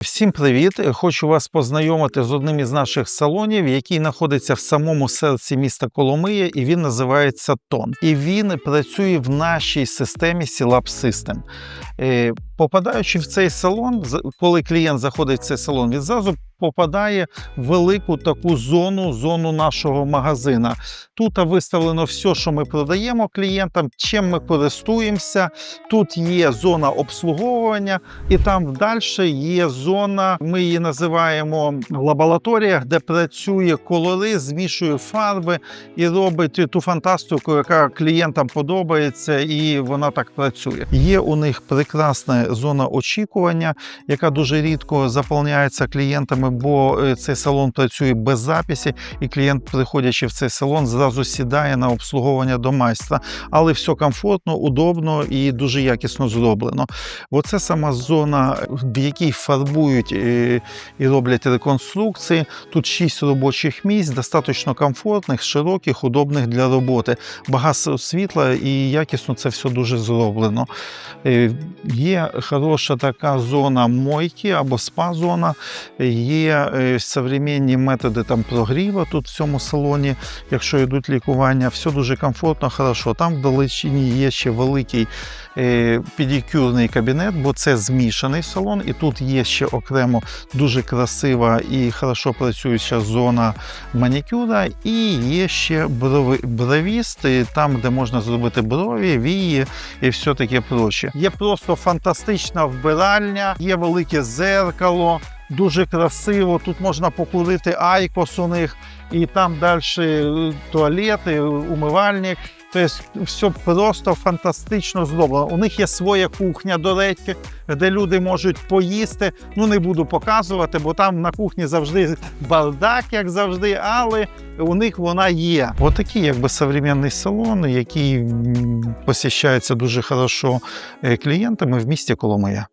Всім привіт! Хочу вас познайомити з одним із наших салонів, який знаходиться в самому серці міста Коломия, і він називається Тон. І він працює в нашій системі Сілап System. Попадаючи в цей салон, коли клієнт заходить в цей салон, він зразу попадає в велику таку зону, зону нашого магазина. Тут виставлено все, що ми продаємо клієнтам, чим ми користуємося. Тут є зона обслуговування, і там далі є зона, ми її називаємо лабораторія, де працює колори, змішує фарби і робить ту фантастику, яка клієнтам подобається, і вона так працює. Є у них прекрасна зона очікування, яка дуже рідко заповняється клієнтами, бо е, цей салон працює без записі, і клієнт, приходячи в цей салон, зразу сідає на обслуговування до майстра. Але все комфортно, удобно і дуже якісно зроблено. Оце сама зона, в якій фарбують е, і роблять реконструкції. Тут шість робочих місць, достатньо комфортних, широких, удобних для роботи. Багато світла і якісно це все дуже зроблено. Е, Є хороша така зона мойки або спа-зона, є е, современні методи там прогріва тут в цьому салоні, якщо йдуть лікування, все дуже комфортно, хорошо. Там вдалечині є ще великий е, педикюрний кабінет, бо це змішаний салон, і тут є ще окремо дуже красива і хорошо працююча зона манікюра, і є ще бровіст, там, де можна зробити брові, вії і все таке проче. Є просто фантастична вбиральня, є велике зеркало. Дуже красиво, тут можна покурити айкос у них, і там далі туалети, умивальник. Тобто все просто фантастично зроблено. У них є своя кухня, до речі, де люди можуть поїсти. Ну не буду показувати, бо там на кухні завжди бардак, як завжди, але у них вона є. Отакий, якби современний салон, який посіщається дуже хорошо е, клієнтами в місті Коломия.